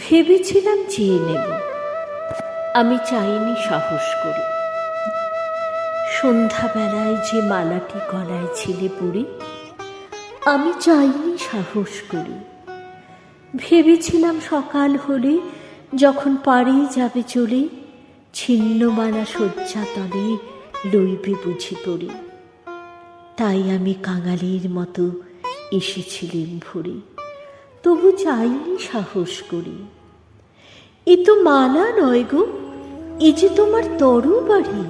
ভেবেছিলাম চেয়ে নেব। আমি চাইনি সাহস করে। সন্ধ্যাবেলায় যে মালাটি গলায় ছিলে পড়ে, আমি চাইনি সাহস করে। ভেবেছিলাম সকাল হলে যখন পাড়ে যাবে চলে, ছিন্নমালা শয্যা তলে লইবে বুঝি পড়ে। তাই আমি কাঙালির মতো এসেছিলেন ভরে। তবু চাইনি সাহস করি। এ তো মালা নয় গো, এ যে তোমার তরু বাড়ি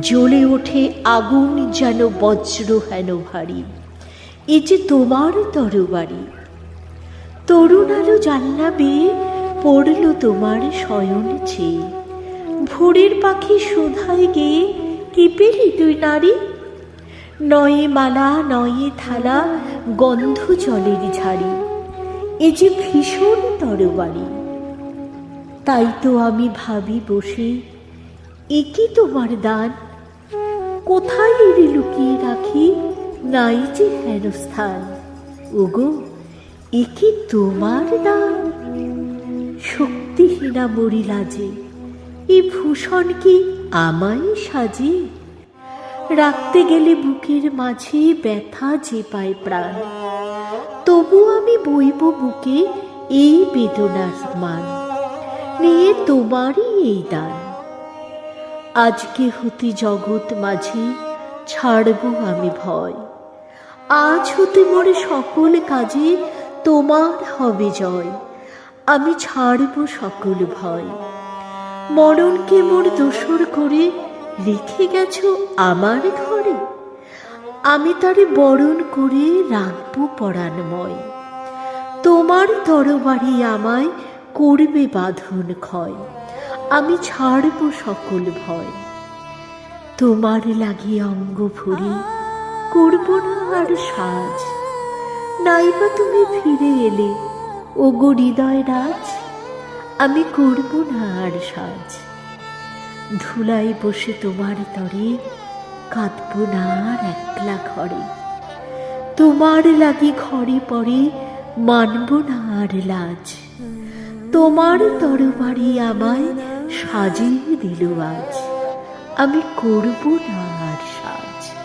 জ্বলে ওঠে আগুন যেন বজ্র হেন ভারী। এ যে তোমার তরবারি। তরুণ আলো জানলা বেয়ে পড়ল তোমার শয়ন চেয়ে। ভোরের পাখি সুধায় গেয়ে কি পেলি তুই নারী। নয়ে মালা, নয়ে থালা, গন্ধ জলের ঝাড়ি। এ যে ভীষণ তরবারি। তাই তো আমি ভাবি বসে, এ কি তোমার দান? কোথায় এর লুকিয়ে রাখি? নাই যে হেন স্থান ওগো, এ কি তোমার দান? শক্তিহীনা মরি লাজে এ ভূষণ কি আমায় সাজে? রাখতে গেলে বুকের মাঝে ব্যথা যে পায় প্রাণ। তবু আমি বইব বুকে এই বেদনার মান। নিয়ে তোমারই এই দান। আজকে হতে জগৎ মাঝে ছাড়ব আমি ভয়। আজ হতে মোরে সকল কাজে তোমার হবে জয়। আমি ছাড়ব সকল ভয়। মরণকে মোর দোসর করে রেখে গেছো আমার ঘরে। আমি তারে বরণ করে রাখব পরাণময়। তোমার তরবারি আমায় করবে বাঁধন ক্ষয়। আমি ছাড়ব সকল ভয়। তোমার লাগিয়ে অঙ্গ ভরি করব না আর সাজ। নাইবা তুমি ফিরে এলে ও গো হৃদয় রাজ, আমি করব না আর সাজ। ধুলাই বসে তোমার তরে কাঁদব না আর একলা ঘরে। তোমার লাগি ঘরে পড়ে মানব না আর লাজ। তোমার তরবারি আমায় সাজিয়ে দিল আজ। আমি করব না আর সাজ।